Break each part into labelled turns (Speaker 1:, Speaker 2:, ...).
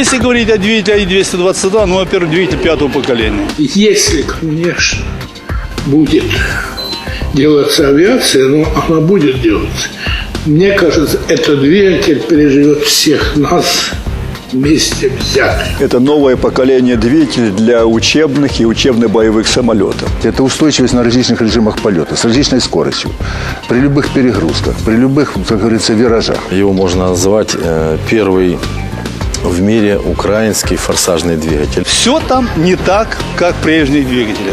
Speaker 1: Если говорить о двигателе АИ-222, ну, во-первых, двигатель пятого поколения.
Speaker 2: Если, конечно, будет делаться авиация, но она будет делаться. Мне кажется, этот двигатель переживет всех нас вместе взятых.
Speaker 3: Это новое поколение двигателей для учебных и учебно-боевых самолетов.
Speaker 4: Это устойчивость на различных режимах полета, с различной скоростью, при любых перегрузках, при любых, как говорится, виражах.
Speaker 5: Его можно назвать э, первый в мире украинский форсажный двигатель.
Speaker 1: Все там не так, как прежние двигатели.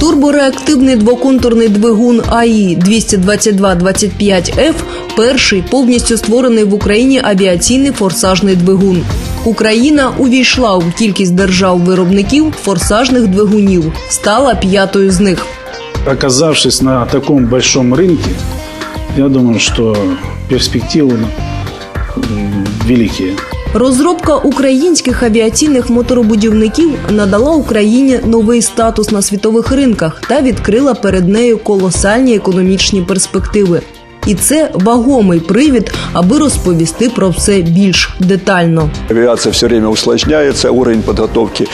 Speaker 6: Турбореактивний двоконтурний двигун АІ 222-25F – перший повністю створений в Україні авіаційний форсажний двигун. Україна увійшла у кількість держав-виробників форсажних двигунів, стала п'ятою з них.
Speaker 7: Оказавшись на таком большом рынке, я думаю, что перспективы м, великие.
Speaker 6: Розробка українських авіаційних моторобудівників надала Україні новий статус на світових ринках та відкрила перед нею колосальні економічні перспективи І це вагомий привід, аби розповісти про все більш детально.
Speaker 3: Авиация все время усложняется, уровень подготовки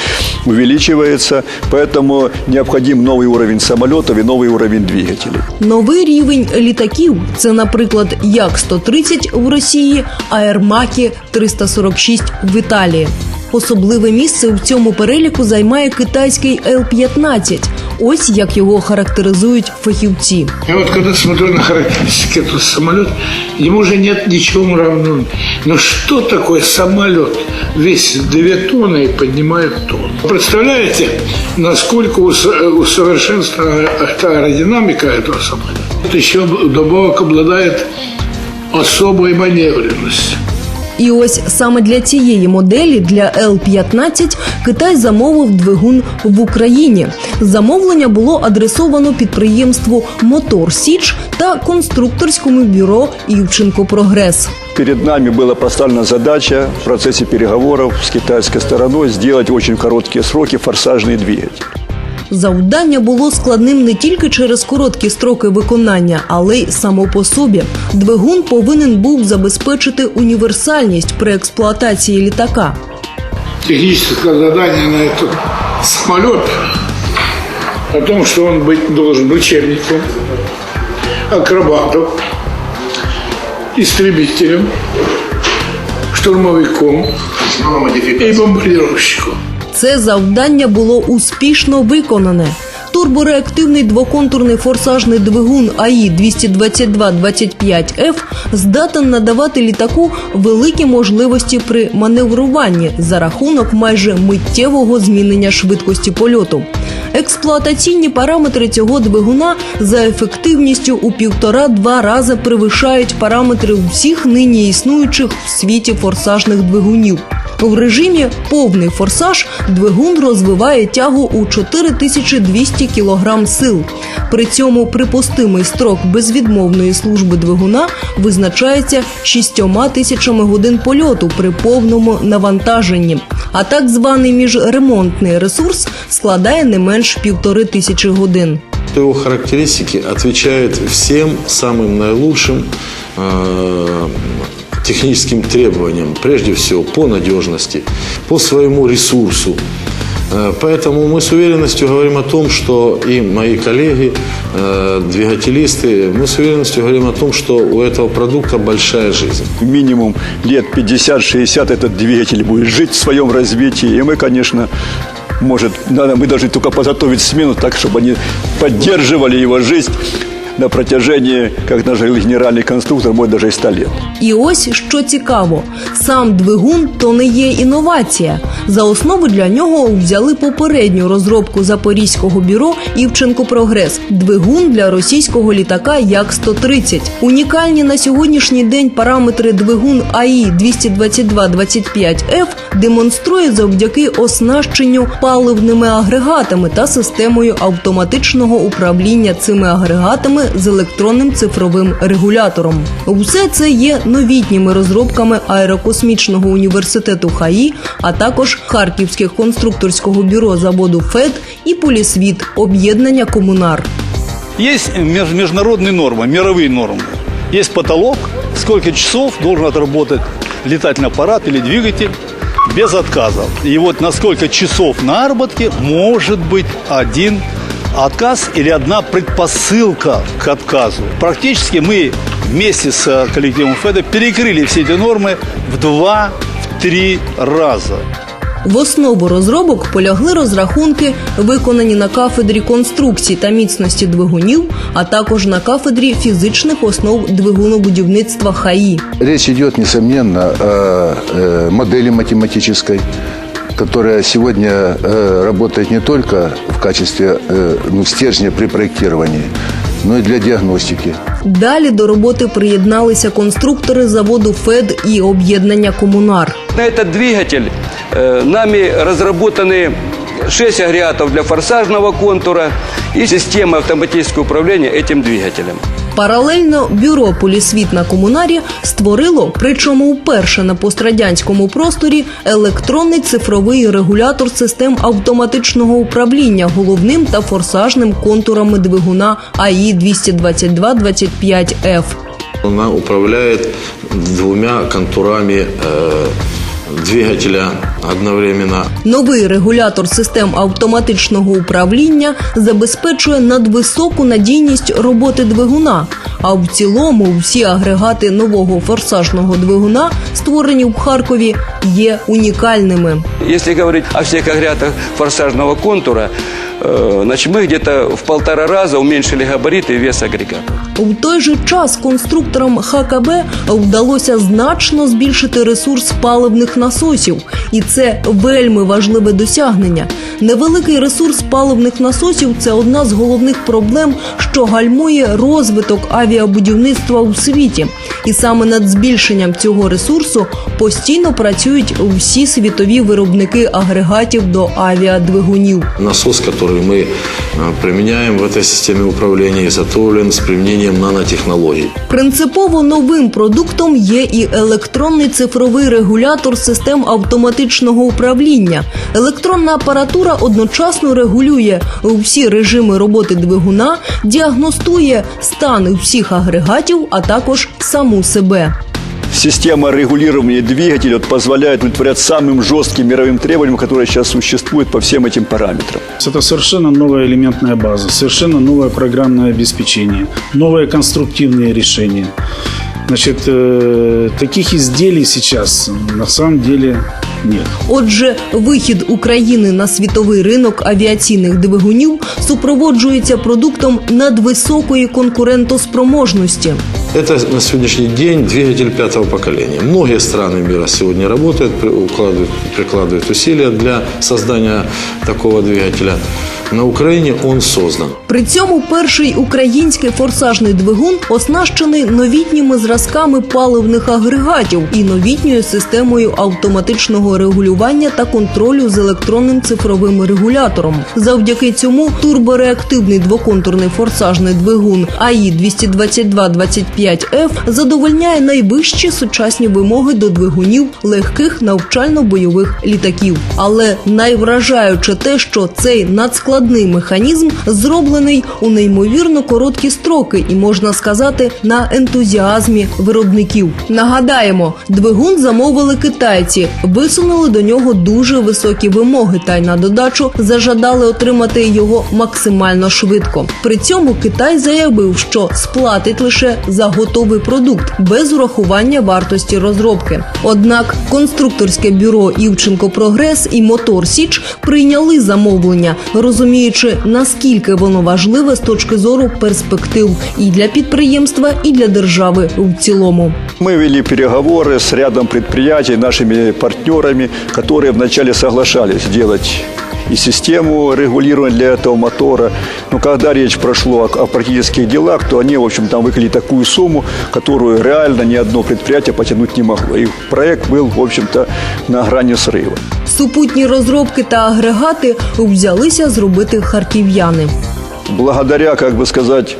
Speaker 3: увеличивается, поэтому необходим новый уровень самолетов и новый уровень двигателей.
Speaker 6: Новий рівень літаків це, наприклад, Як-130 в Росії, а Ермакі 346 в Італії. Особливе місце в цьому переліку займає китайський Л-15. Ось як його характеризують фахівці.
Speaker 2: Я вот когда смотрю на характеристики этого самолета, ему уже нет ничего равного. Но что такое самолет? Весит 2 тонны и поднимает тонну. Представляете, насколько ус- усовершенствована аэродинамика этого самолета? Это еще добавок обладает особой маневренностью.
Speaker 6: І ось саме для цієї моделі для Л-15 Китай замовив двигун в Україні. Замовлення було адресовано підприємству Мотор Січ та конструкторському бюро Івченко Прогрес.
Speaker 3: Перед нами была поставлена задача в процессе переговоров с китайской стороной сделать очень короткие сроки форсажный двигатель.
Speaker 6: Завдання було складним не тільки через короткі строки виконання, але й само по собі. Двигун повинен був забезпечити універсальність при експлуатації літака.
Speaker 2: Техническое задание на этот самолет о том, что он быть, должен учебником, акробатом, истребителем, штурмовиком и бомбардировщиком.
Speaker 6: Це завдання було успішно виконане. Турбореактивний двоконтурний форсажний двигун АІ 222-25Ф здатен надавати літаку великі можливості при маневруванні за рахунок майже миттєвого змінення швидкості польоту. Експлуатаційні параметри цього двигуна за ефективністю у півтора-два рази перевищають параметри всіх нині існуючих в світі форсажних двигунів. В режимі повний форсаж двигун розвиває тягу у 4200 кг сил. При цьому припустимий строк безвідмовної служби двигуна визначається 6 тисячами годин польоту при повному навантаженні. А так званий міжремонтний ресурс складає не менш півтори тисячі годин.
Speaker 5: Его характеристики отвечают всем самым наилучшим э, техническим требованиям, прежде всего по надежности, по своему ресурсу. Э, Поэтому мы с уверенностью говорим о том, что и мои коллеги, э, двигателисты, мы с уверенностью говорим о том, что у этого продукта большая жизнь.
Speaker 3: Минимум лет 50-60 этот двигатель будет жить в своем развитии. И мы, конечно, может, надо, мы должны только подготовить смену так, чтобы они поддерживали его жизнь на протяжении, как наш генеральный конструктор, может даже и 100 лет.
Speaker 6: І ось що цікаво: сам двигун то не є інновація. За основу для нього взяли попередню розробку запорізького бюро Івченко Прогрес двигун для російського літака Як-130. Унікальні на сьогоднішній день параметри двигун АІ 222-25F демонструє завдяки оснащенню паливними агрегатами та системою автоматичного управління цими агрегатами з електронним цифровим регулятором. Усе це є новітніми розробками аерокосмічного університету ХАІ, а також Харківських конструкторського бюро заводу ФЕД і Полісвіт об'єднання Комунар.
Speaker 1: Есть меж- международные нормы, мировые нормы. Есть потолок, сколько часов должен отработать летательный аппарат или двигатель без отказа. И вот на сколько часов наработки может быть один отказ или одна предпосылка к отказу. Практически мы вместе с э, коллективом ФЕДа перекрыли все эти нормы в два-три раза.
Speaker 6: В основу розробок полягли розрахунки, виконані на кафедрі конструкції та міцності двигунів, а також на кафедрі фізичних основ двигунобудівництва ХАІ.
Speaker 4: Речь идет, несомненно, о э, модели математической, которая сегодня э, работает не только в качестве э, ну, стержня при проектировании, но и для диагностики.
Speaker 6: Далі до роботи приєдналися конструктори заводу ФЕД і об'єднання Комунар.
Speaker 8: На этот двигатель э, нами разработаны 6 агрегатов для форсажного контура и система автоматического управления этим двигателем.
Speaker 6: Паралельно бюро Полісвіт на комунарі створило, причому вперше на пострадянському просторі, електронний цифровий регулятор систем автоматичного управління головним та форсажним контурами двигуна АІ 22225 f
Speaker 5: Она управляет двумя контурами э, двигателя одновременно.
Speaker 6: Новий регулятор систем автоматичного управління забезпечує надвисоку надійність роботи двигуна. А в цілому всі агрегати нового форсажного двигуна, створені в Харкові, є унікальними.
Speaker 8: Якщо говорити о всіх агрегатах форсажного контура, значит, мы где-то в полтора раза уменьшили габариты и вес агрегата.
Speaker 6: В той же час конструкторам ХКБ вдалося значно збільшити ресурс паливних насосів, і це вельми важливе досягнення. Невеликий ресурс паливних насосів це одна з головних проблем, що гальмує розвиток авіабудівництва у світі. І саме над збільшенням цього ресурсу постійно працюють всі світові виробники агрегатів до авіадвигунів.
Speaker 5: Насос, который мы э, применяем в этой системе управления, изготовлен с применением нанотехнологий.
Speaker 6: Принципово новим продуктом є і електронний цифровий регулятор систем автоматичного управління. Електронна апаратура одночасно регулює всі режими роботи двигуна, діагностує стан всіх агрегатів, а також саму себе.
Speaker 3: Система регулирования двигателя вот позволяет удовлетворять самым жестким мировым требованиям, которые сейчас существуют по всем этим параметрам.
Speaker 7: Это совершенно новая элементная база, совершенно новое программное обеспечение, новые конструктивные решения. Значит, э, таких изделий сейчас на самом деле нет.
Speaker 6: Отже, вихід України на світовий ринок авіаційних двигунів супроводжується продуктом надвисокої конкурентоспроможності.
Speaker 5: Это на сегодняшний день двигатель пятого поколения. Многие страны мира сегодня работают, при- укладывают, прикладывают усилия для создания такого двигателя. На Украине он создан.
Speaker 6: При цьому перший український форсажний двигун оснащений новітніми зразками паливних агрегатів і новітньою системою автоматичного регулювання та контролю з електронним цифровим регулятором. Завдяки цьому турбореактивний двоконтурний форсажний двигун АІ 22225 f задовольняє найвищі сучасні вимоги до двигунів легких навчально-бойових літаків. Але найвражаюче те, що цей надскладний механізм зроблений у неймовірно короткі строки і можна сказати на ентузіазмі виробників. Нагадаємо, двигун замовили китайці, висунули до нього дуже високі вимоги, та й на додачу зажадали отримати його максимально швидко. При цьому Китай заявив, що сплатить лише за готовий продукт без урахування вартості розробки. Однак конструкторське бюро Івченко Прогрес і Мотор Січ прийняли замовлення, розуміючи наскільки воно важливе з точки зору перспектив і для підприємства, і для держави в цілому.
Speaker 3: Мы вели переговоры с рядом предприятий, нашими партнерами, которые вначале соглашались сделать и систему регулирования для этого мотора. Но когда речь прошло о, о практических делах, то они, в общем, там выкли такую сумму, которую реально ни одно предприятие потянуть не могло. И проект был, в общем-то, на грани срыва.
Speaker 6: Супутні розробки та агрегати взялися зробити харків'яни.
Speaker 3: благодаря, как бы сказать,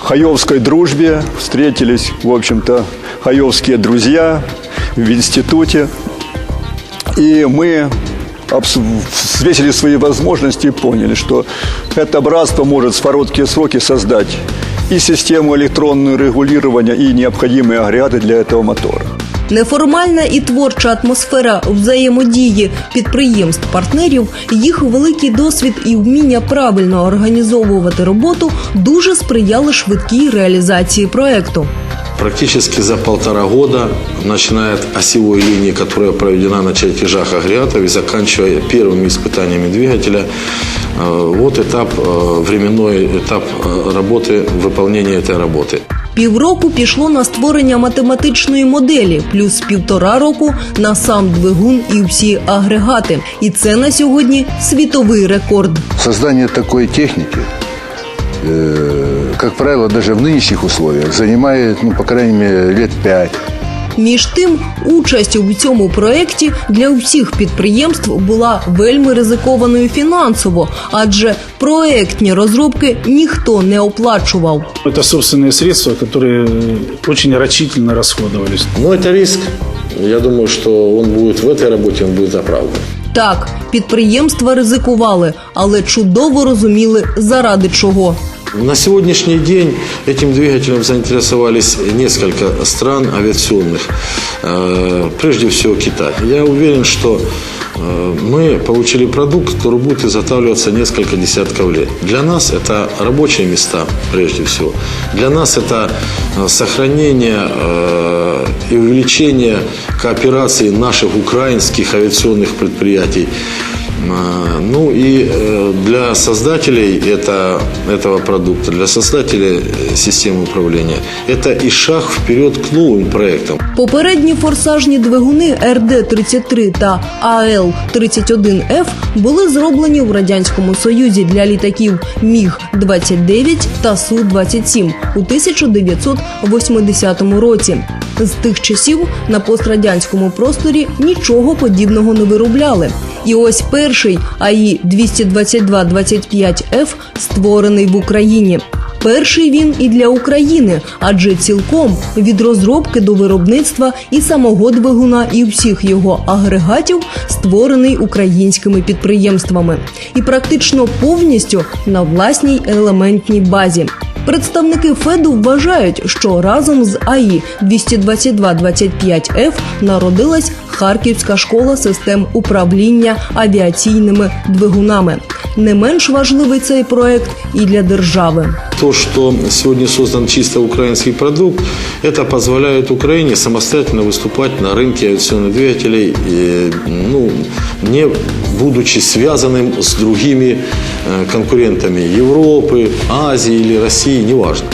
Speaker 3: хаевской дружбе встретились, в общем-то, хаевские друзья в институте. И мы обс- взвесили свои возможности и поняли, что это братство может в короткие сроки создать и систему электронного регулирования, и необходимые агрегаты для этого мотора.
Speaker 6: Неформальна і творча атмосфера взаємодії підприємств-партнерів, їх великий досвід і вміння правильно організовувати роботу дуже сприяли швидкій реалізації проекту.
Speaker 5: Практически за полтора года, начиная от осевой линии, которая проведена на чертежах агрегатов и заканчивая первыми испытаниями двигателя, э, вот этап, э, временной этап э, работы, выполнения этой работы.
Speaker 6: Півроку пішло на створення математичної моделі, плюс півтора року на сам двигун і всі агрегати. І це на сьогодні світовий рекорд.
Speaker 4: Создание такой техники, э, как правило, даже в нынешних условиях занимает, ну, по крайней мере, лет пять.
Speaker 6: Між тим, участь у цьому проєкті для всіх підприємств була вельми ризикованою фінансово, адже проєктні розробки ніхто не оплачував.
Speaker 7: Это собственные средства, которые очень рачительно расходовались.
Speaker 5: Но это риск. Я думаю, что он будет в этой работе, он будет оправдан.
Speaker 6: Так, підприємства ризикували, але чудово розуміли, заради чого.
Speaker 5: На сегодняшний день этим двигателем заинтересовались несколько стран авиационных, э, прежде всего Китай. Я уверен, что э, мы получили продукт, который будет изготавливаться несколько десятков лет. Для нас это рабочие места, прежде всего. Для нас это э, сохранение и увеличение кооперации наших украинских авиационных предприятий. А, Ну и э, для создателей это, этого продукта, для создателей э, системы управления, это и шаг вперед к новым проектам.
Speaker 6: Попередні форсажні двигуни РД-33 та АЛ-31Ф були зроблені в Радянському Союзі для літаків Міг-29 та Су-27 у 1980 році. З тих часів на пострадянському просторі нічого подібного не виробляли. І ось перший АІ 222-25Ф створений в Україні. Перший він і для України, адже цілком від розробки до виробництва і самого двигуна, і всіх його агрегатів створений українськими підприємствами, і практично повністю на власній елементній базі. Представники Феду вважають, що разом з АІ 222-25Ф народилась Харківська школа систем управління авіаційними двигунами. Не менш важливий цей проект і для держави.
Speaker 5: То, что сегодня создан чисто украинский продукт, это позволяет Украине самостоятельно выступать на рынке авиационных двигателей, и, ну, не будучи связанным с другими э, конкурентами Европы, Азии или России, неважно.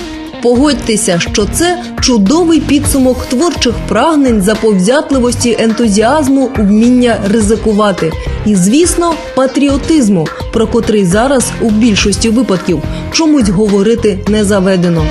Speaker 6: Погодьтеся, що це чудовий підсумок творчих прагнень, заповзятливості, ентузіазму, вміння ризикувати. І, звісно, патріотизму, про котрий зараз у більшості випадків чомусь говорити не заведено.